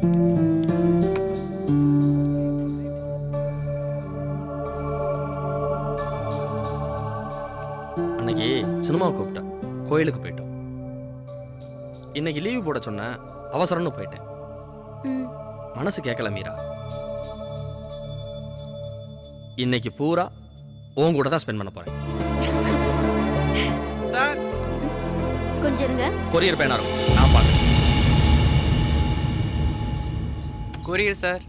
அன்னைக்கு சினிமாவை கூப்பிட்டேன். கோயிலுக்கு போயிட்டோம். இன்னைக்கு லீவு போட சொன்னேன் அவசரம்னு போயிட்டேன். மனசு கேட்கல மீரா. இன்னைக்கு பூரா உன் கூட தான் ஸ்பெண்ட் பண்ண போறேன். சார். கொஞ்சம் இருங்க. கொரியர் பேனா இருக்கும் நான் பார்க்கறேன். கொரியர் சார்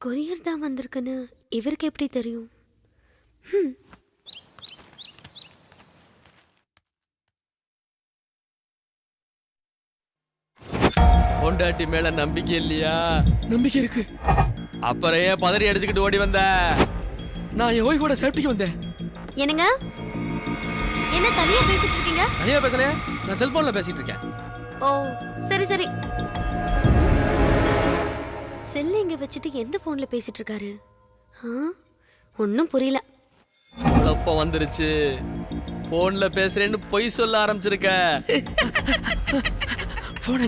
கொரியர் தான் வந்திருக்குன்னு இவருக்கு எப்படி தெரியும்? ஹம், பொண்டாட்டி மேல நம்பிக்கை இல்லையா? நம்பிக்கை இருக்கு. அப்புறம் ஏன் பதறி அடிச்சுக்கிட்டு ஓடி வந்த? நான் என் ஒய்ஃபோட சேஃப்டிக்கு வந்தேன். என்னங்க? என்ன தனியா பேசிட்டு இருக்கீங்க? தனியா பேசலையா? நான் செல்போன்ல பேசிட்டு இருக்கேன் ஓ சரி சரி. செல்ல இங்க வச்சுட்டு எந்த போன்ல பேசிட்டு இருக்காரு ஒன்னும் புரியல. அப்ப வந்துருச்சு. போன்ல பேசுறேன்னு பொய் சொல்ல ஆரம்பிச்சிருக்க. போன்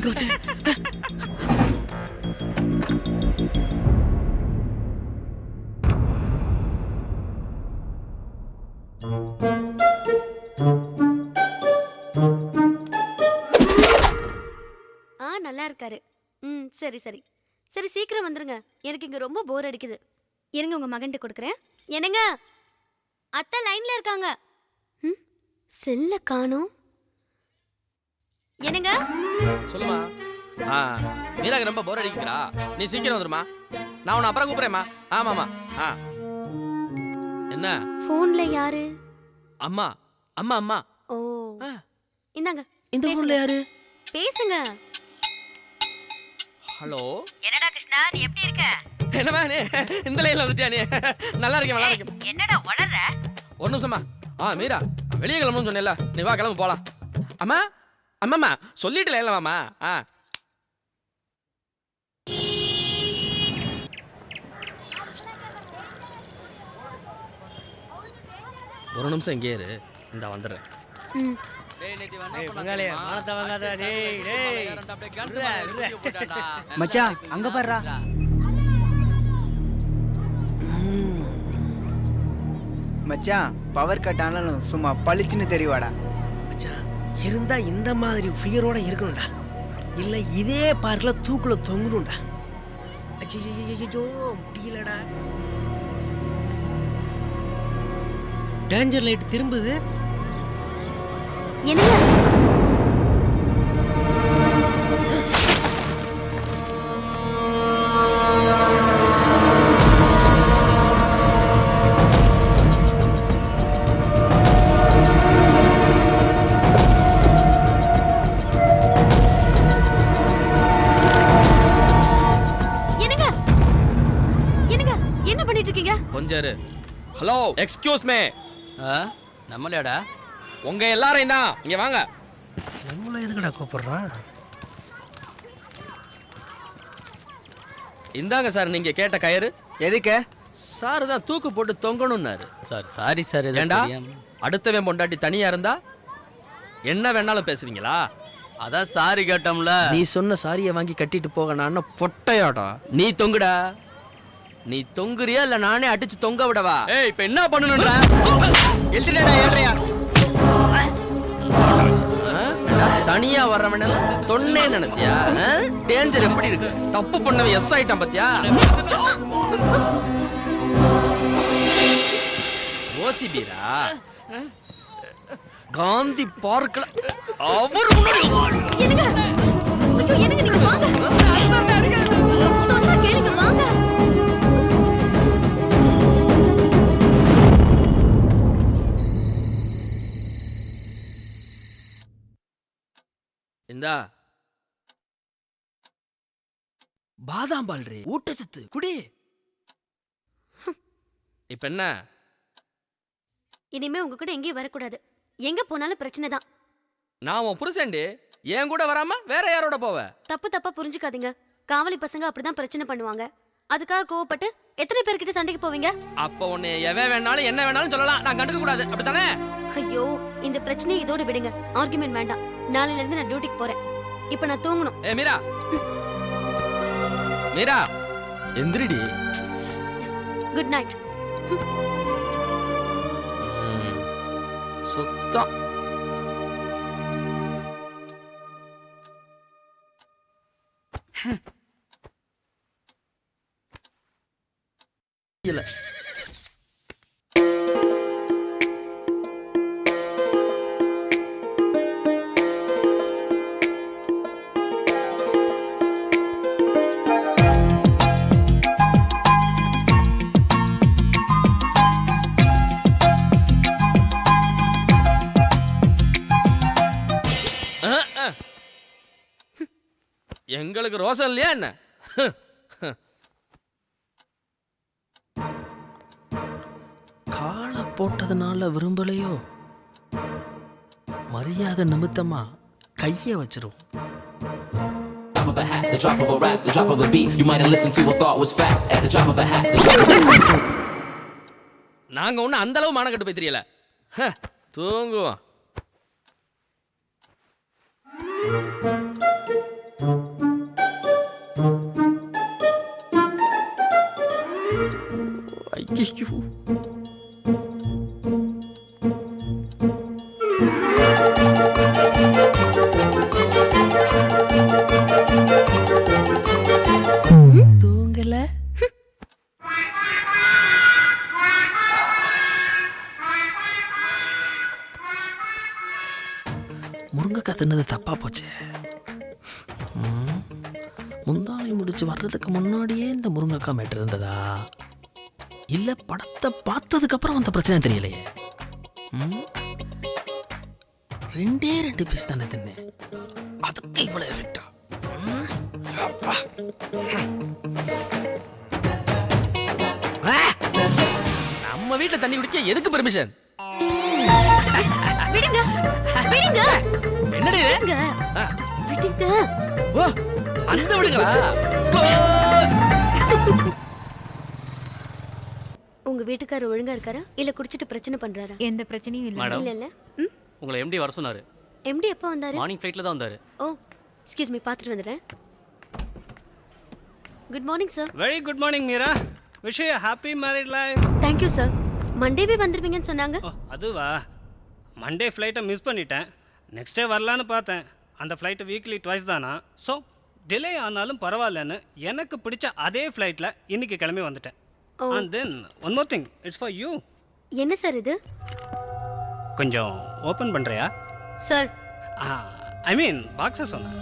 ஆ நல்லா இருக்காரு ம் சரி சரி. சரி சீக்கிரம் வந்துருங்க. எனக்கு இங்க ரொம்ப போர் அடிக்குது. இருங்க உங்க மகன்கிட்ட கொடுக்குறேன். என்னங்க? அத்தை லைன்ல இருக்காங்க. ம் செல்ல காணோம். என்னங்க? சொல்லுமா. ஆ மீராக்கு ரொம்ப போர் அடிக்கிறா நீ சீக்கிரம் வந்துருமா. நான் உன்னை அப்புறம் கூப்பிடுறேம்மா. ஆமாம்மா. ஆ. என்ன? ஃபோன்ல யாரு? அம்மா. அம்மா அம்மா. ஓ. ஆ, இந்தாங்க. இந்த பேசுங்க. ஊர்ல யாரு? பேசுங்க. ஹலோ? என்னடா கிருஷ்ணா நீ எப்படி இருக்க? என்னம்மா நீ? இந்த லைன்ல வந்துட்டியா நீ? நல்லா இருக்கேன் நல்லா இருக்கேன் என்னடா வளர்ற ஒரு நிமிஷமா ஆ மீரா வெளியே கிளம்பணும்னு சொன்னேன்ல. நீ வா கிளம்பு போலாம். அம்மா அம்மாம்மா சொல்லிட்டு இல்லம்மாம்மா ஆ. ஒரு நிமிஷம் இங்கே இரு. இந்த வந்துடுறேன். மச்சான் அங்க பாருடா. மச்சான் பவர் கட் ஆனாலும் சும்மா பளிச்சுன்னு தெரியவாடா. மச்சான் இருந்தா இந்த மாதிரி ஃபிகரோட இருக்கணும்டா. இல்ல இதே பார்க்ல தூக்குல தொங்கணும்டா. அச்சோ முடியலடா. டேஞ்சர் லைட் திரும்புது. என்னங்க? என்ன பண்ணிட்டு இருக்கீங்க? கொஞ்சம் ஹலோ எக்ஸ்கியூஸ் மே. நம்மளேடா? உங்க எல்லாரையும் தான் இங்க வாங்க நம்மள எதுக்குடா கூப்பிடுறான் இந்தாங்க சார் நீங்க கேட்ட கயிறு எதுக்கு சார் தான் தூக்கு போட்டு தொங்கணும்னாரு சார் சாரி சார் ஏண்டா அடுத்தவன் பொண்டாட்டி தனியா இருந்தா என்ன வேணாலும் பேசுவீங்களா அதான் சாரி கேட்டோம்ல நீ சொன்ன சாரியை வாங்கி கட்டிட்டு போக நான் பொட்டையாடா நீ தொங்குடா நீ தொங்குறியா இல்ல நானே அடிச்சு தொங்க விடவா ஏய் இப்ப என்ன பண்ணணும்டா எழுதிடா ஏழ்றையா தனியா வர்றவன தொன்னே நினைச்சியா? டேஞ்சர் எப்படி இருக்கு? தப்பு பண்ணவன் எஸ் ஆயிட்டான் பாத்தியா? ஓசிபீரா? காந்தி பார்க்கல அவர் முன்னாடி இந்தா பாதாம் பால் ரே ஊட்டச்சத்து குடி. இப்ப என்ன? இனிமே உங்க கூட எங்கேயும் வரக்கூடாது. எங்க போனாலும் பிரச்சனை தான். நான் உன் புருஷன்டி. என் கூட வராம வேற யாரோட போவ? தப்பு தப்பா புரிஞ்சுக்காதீங்க. காவலி பசங்க அப்படிதான் பிரச்சனை பண்ணுவாங்க. அதுக்காக கோவப்பட்டு எத்தனை பேர்கிட்ட சண்டைக்கு போவீங்க? அப்ப உன்னை எவன் வேணாலும் என்ன வேணாலும் சொல்லலாம். நான் கண்டுக்க கூடாது அப்படித்தானே? ஐயோ இந்த பிரச்சனையை இதோட விடுங்க. ஆர்குமெண்ட் வேண்டாம். நாளையில இருந்து நான் டியூட்டிக்கு போறேன். இப்போ நான் தூங்கணும். ஏ மீரா. மீரா. எந்திரிடி. குட் நைட் சுத்தம். இல்ல எங்களுக்கு ரோசம் இல்லையா என்ன? போட்டதுனால விரும்பலையோ மரியாதை நிமித்தமா கைய வச்சிரும் drop of a hat, the drop of a rap, the drop of a beat. You might have listened to a thought was fat at the drop of a hat. The drop நாங்க ஒண்ணு அந்த அளவு மானக்கட்டு போய் தெரியல ஹ, தூங்குவோம் ஐயோ முருங்கைக்காய் தின்னது தப்பா போச்சு. முந்தானை முடிச்சு வர்றதுக்கு முன்னாடியே இந்த முருங்கக்கா மேட்டு இருந்ததா? இல்ல படத்தை பார்த்ததுக்கு அப்புறம் அந்த பிரச்சனை தெரியலையே. ரெண்டே ரெண்டு பீஸ் தானே தின்னேன். அதுக்கு இவ்வளவு எஃபெக்டா அப்பா. நம்ம வீட்ல தண்ணி குடிக்க எதுக்கு பெர்மிஷன் விடுங்க. விடுங்க. என்னடி இது? விடுங்க. ஆ. விடுங்க. ஓ அந்த விடுங்களா? க்ளோஸ் உங்க வீட்டுக்காரர் ஒழுங்கா இருக்காரா? இல்ல குடிச்சிட்டு பிரச்சனை பண்றாரா? எந்த பிரச்சனையும் இல்லை. மேடம் இல்ல இல்ல. ம்? உங்களை எம்டி வர சொன்னாரு. எம்டி எப்போ வந்தாரு? மார்னிங் ஃப்ளைட்டில் தான் வந்தாரு. ஓ எக்ஸ்கியூஸ் மீ பார்த்துட்டு வந்துடுறேன். Good morning sir very good morning Meera. Wish you happy married life thank you sir மண்டேவே வந்துருவீங்கன்னு சொன்னாங்க. அதுவா? மண்டே ஃப்ளைட்டை மிஸ் பண்ணிட்டேன். நெக்ஸ்ட் டே வரலான்னு பார்த்தேன். அந்த ஃப்ளைட்டு வீக்லி ட்வைஸ் தானா? ஸோ டிலே ஆனாலும் பரவாயில்லன்னு எனக்கு பிடிச்ச அதே ஃப்ளைட்டில் இன்னைக்கு கிளம்பி வந்துட்டேன். And then one more thing it's for you என்ன சார் இது? கொஞ்சம் ஓப்பன் பண்ணுறியா சார் ஐ மீன் பாக்ஸை சொன்னேன்.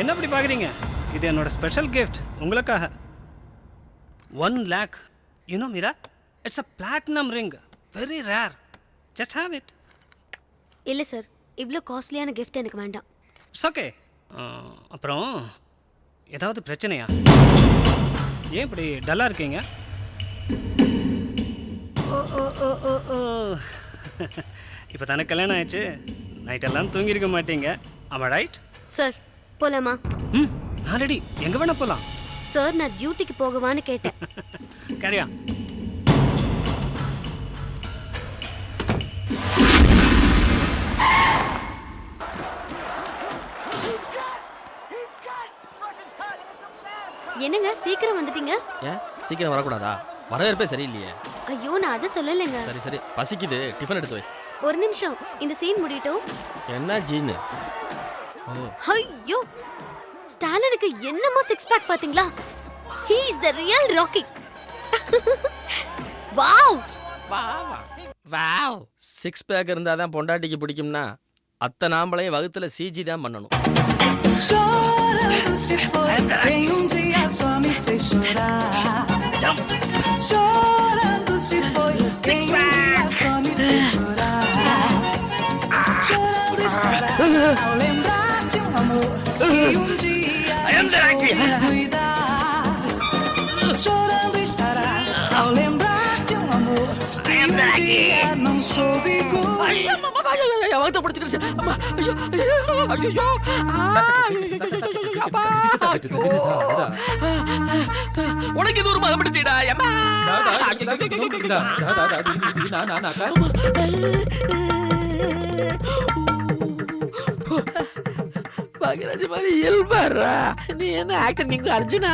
என்ன அப்படி பார்க்குறீங்க இது என்னோட ஸ்பெஷல் கிஃப்ட் உங்களுக்காக. One lakh you know Meera it's a platinum ring very rare just have it இல்ல சார் இவ்வளோ காஸ்ட்லியான கிஃப்ட் எனக்கு வேண்டாம். இட்ஸ் ஓகே அப்புறம் ஏதாவது பிரச்சனையா? ஏன் இப்படி டல்லாக இருக்கீங்க? ஓ ஓ ஓ ஓ ஓ. இப்போ தானே கல்யாணம் ஆயிடுச்சு. நைட்டெல்லாம் தூங்கியிருக்க மாட்டீங்க. ஆமாம் ரைட் சார் போலாமா? ம் நான் ரெடி எங்கே வேணா போகலாம் சார் நான் டியூட்டிக்கு போகவான்னு கேட்டேன். கேரியா என்னங்க சீக்கிரம் வந்துட்டீங்க? ஏன்? சீக்கிரம் வரக்கூடாதா? வரவேற்பே சரியில்லையே. ஐயோ நான் அதை சொல்லலைங்க. சரி சரி. பசிக்குது. டிஃபன் எடுத்து வை. ஒரு நிமிஷம். இந்த சீன் முடியட்டும். என்ன ஜீனு? ஐயோ! ஸ்டாலினுக்கு என்னமோ சிக்ஸ் பேக் பாத்தீங்களா? He is the real Rocky wow wow six pack இருந்தால் தான் பொண்டாட்டிக்கு பிடிக்கும்னா அத்தை நாம்பளையும் வகுத்துல சிஜி தான் பண்ணணும். vai chorar. Chorando se foi quem só me fez chorar. Chorando estará ao lembrar de um amor que um dia vou cuidar. Chorando estará ao lembrar de um amor que um dia não soube cuidar. உனக்கு இது ஒரு மதம் பிடிச்சிடா அம்மா பாக்யராஜ் மாதிரி இயல்பாடுறா நீ என்ன action king Arjuna